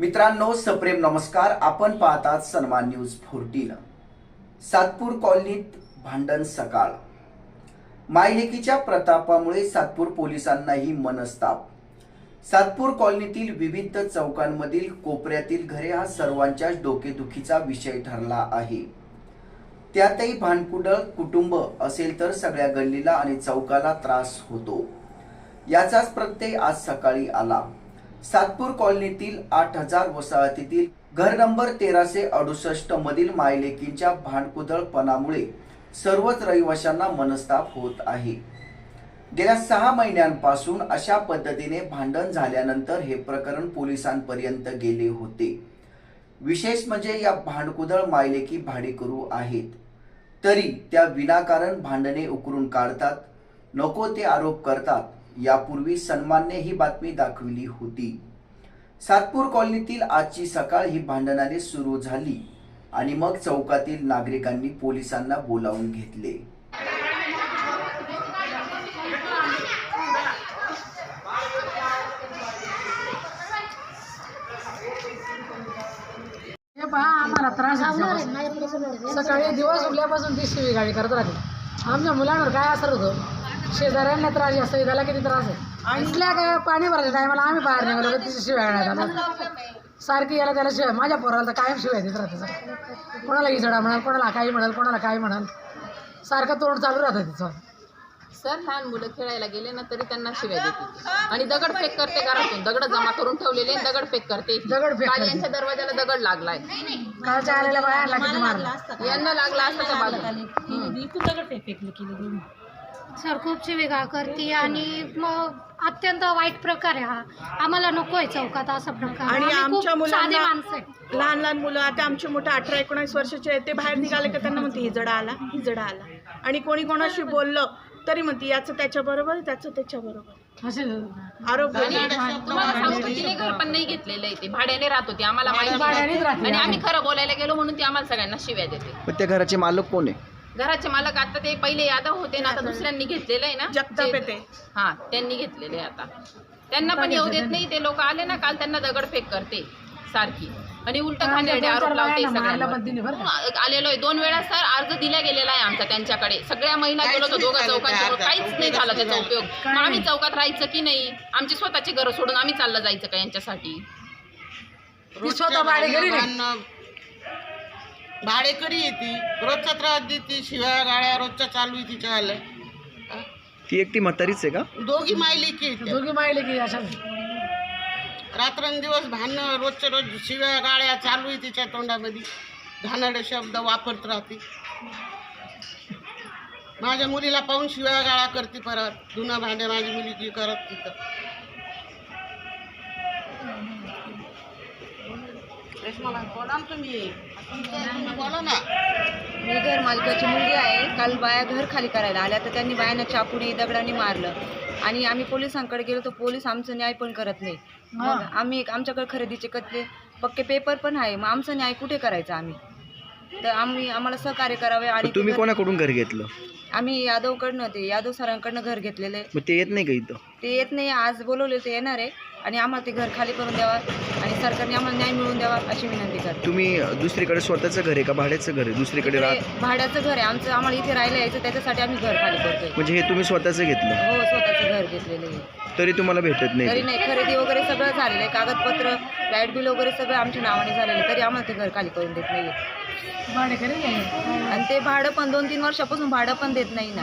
मित्रांनो सप्रेम नमस्कार. आपण पाहतात सन्मान न्यूज फोर्टीन. सातपूर कॉलनीत भांडण सकाळ. मायलेकीच्या प्रतापामुळे सातपूर पोलिसांनाही मनस्ताप. सातपूर कॉलनीतील विविध चौकांमधील कोपऱ्यातील घरे हा सर्वांच्याच डोकेदुखीचा विषय ठरला आहे. त्यातही भांडकुदळ कुटुंब असेल तर सगळ्या गल्लीला आणि चौकाला त्रास होतो. याचाच प्रत्यय आज सकाळी आला. सातपूर कॉलनीतील आठ हजार वसाहतीतील घर नंबर तेराशे अडुसष्ट मधील मायलेकींच्या भांडकुदळपणामुळे सर्वच रहिवाशांना मनस्ताप होत आहे. गेल्या सहा महिन्यांपासून अशा पद्धतीने भांडण झाल्यानंतर हे प्रकरण पोलिसांपर्यंत गेले होते. विशेष म्हणजे या भांडकुदळ मायलेकी भाडेकरू आहेत. तरी त्या विनाकारण भांडणे उकरून काढतात नको ते आरोप करतात यापूर्वी सन्मानने ही बातमी दाखविली होती. सातपूर कॉलनीतील आजची सकाळ ही भांडणाने सुरू झाली आणि मग चौकातील नागरिकांनी पोलिसांना बोलावून घेतले. आम्हाला त्रास सकाळी. सकाळी दिवस उठल्यापासून ती शिवी गाडी करत राहते. आमच्या मुलांवर काय असर होतो? शेजाऱ्यांना त्रास आहे सैदाला किती त्रास आहे? इथल्या काय पाणी भरायच्या टायमाला आम्ही बाहेर निघालो का तिची शिव्या गाण्यात सारखी याला त्याला शिवाय माझ्या पोराला तर कायम शिवाय देत राहते सर कोणाला इजडा म्हणाल कोणाला काही म्हणाल कोणाला काय म्हणाल. सारखं तोंड चालू राहतं तिचं. सर लहान मुलं खेळायला गेले ना तरी त्यांना शिव्या देते आणि दगड फेक करते घरातून दगड जमा करून ठेवलेले आणि दगड फेक करते. दगडफेक काल करते. यांच्या दरवाजाला दगड लागलाय. कालच्या आलेल्या यांना लागला असता त्या बाजूला? सर खूप शिवेगाळ करते आणि मग अत्यंत वाईट प्रकार आहे हा. आम्हाला नको आहे चौकात असा प्रकार. आणि आम्ही खूप आमच्या साधे मुलांना माणसं आहे. लहान लहान मुलं आता आमचे मोठे अठरा एकोणीस वर्षाचे आहेत ते बाहेर निघाले का त्यांना म्हणते हिजडा आला हिजडा आला. आणि कोणी कोणाशी बोललं तरी म्हणते याचं त्याच्या बरोबर त्याचं त्याच्या बरोबर. असे आरोप आणि तुम्हाला सांगतो तिने घर पण नाही घेतलेलं आहे ते. भाड्याने राहत होते आम्हाला माहिती. आणि आम्ही खरं बोलायला गेलो म्हणून ती आम्हाला सगळ्यांना शिव्या देते. पण त्या घराचे मालक कोण आहे? घराचे मालक आता ते पहिले यादव होते ना आता दुसऱ्यांनी घेतलेलं आहे ना. जगताप ते- येते. हा त्यांनी घेतलेले आता. त्यांना पण येऊ देत नाही ते लोक आले ना काल त्यांना दगड फेक करते सारखी. आणि उलट खांदेरडे आरोप लावते. आलेलो आहे. दोन वेळा सर अर्ज दिला गेलेला आहे आमचा त्यांच्याकडे. सगळ्या महिला गेलो होतो दोघं चौकांच्या काहीच नाही झालं त्याचा उपयोग. मग आम्ही चौकात राहायचं की नाही? आमची स्वतःची घरं सोडून आम्ही चाललं जायचं का यांच्यासाठी? स्वतः भाडेकरी येते रोजचा त्रास देते शिव्या गाड्या रोजच्या चालू आहे तिच्या आल्या ती एकटी म्हातारीच आहे का? दोघी मायली की दोघी माहिले की अशा. रात्रंदिवस भांडणं रोजच्या रोज शिव्या गाड्या चालू आहे तिच्या तोंडामध्ये. घाणेरडे शब्द वापरत राहते. माझ्या मुलीला पाहून शिव्या गाळ्या करते परत. धुणं भांडे माझी मुलीची करत तिथं. रेश्माला बोला ना तुम्ही तुम्ही बोला ना मी घर मालकाची मुलगी आहे. काल बाया घर खाली करायला आल्या तर त्यांनी बायांना चाकूने दगडाने मारलं. आणि आम्ही पोलिसांकडे गेलो तर पोलीस आमचं न्याय पण करत नाही. मग आम्ही आमच्याकडे खरेदीचे कतले पक्के पेपर पण आहे. मग आमचा न्याय कुठे करायचा आम्ही? तर आम्ही आम्हाला सहकार्य करावे आणि ते तुम्ही कोणाकडून घर घेतलं? आम्ही यादवकडनं ते यादव सरांकडनं घर घेतलेलं आहे. मग ते येत नाही का इथं? ते येत नाही आज बोलवले ते येणार आहे. आणि आम्हाला ते घर खाली करून द्यावा आणि सरकारने आम्हाला न्याय मिळवून द्यावा अशी विनंती करते. तुम्ही दुसरीकडे स्वतःचं घर आहे का भाड्याचं घर आहे? दुसरीकडे इकडे भाड्याचं घर आहे. आमचं आम्हाला इथे राहायला यायचं त्याच्यासाठी आम्ही घर खाली करतोय. म्हणजे हे तुम्ही स्वतःचं घेतलं? हो स्वतःचं घर घेतलेलं आहे. तरी तुम्हाला भेटत तरी नाही नाही खरेदी वगैरे सगळं झालेलं आहे. कागदपत्र लाइट बिल वगैरे सगळं आमच्या नावाने झालेलं आहे. तरी आम्हाला ते घर खाली करून देत नाही नाही आणि ते भाडं पण दोन तीन वर्षापासून भाडं पण देत नाही ना.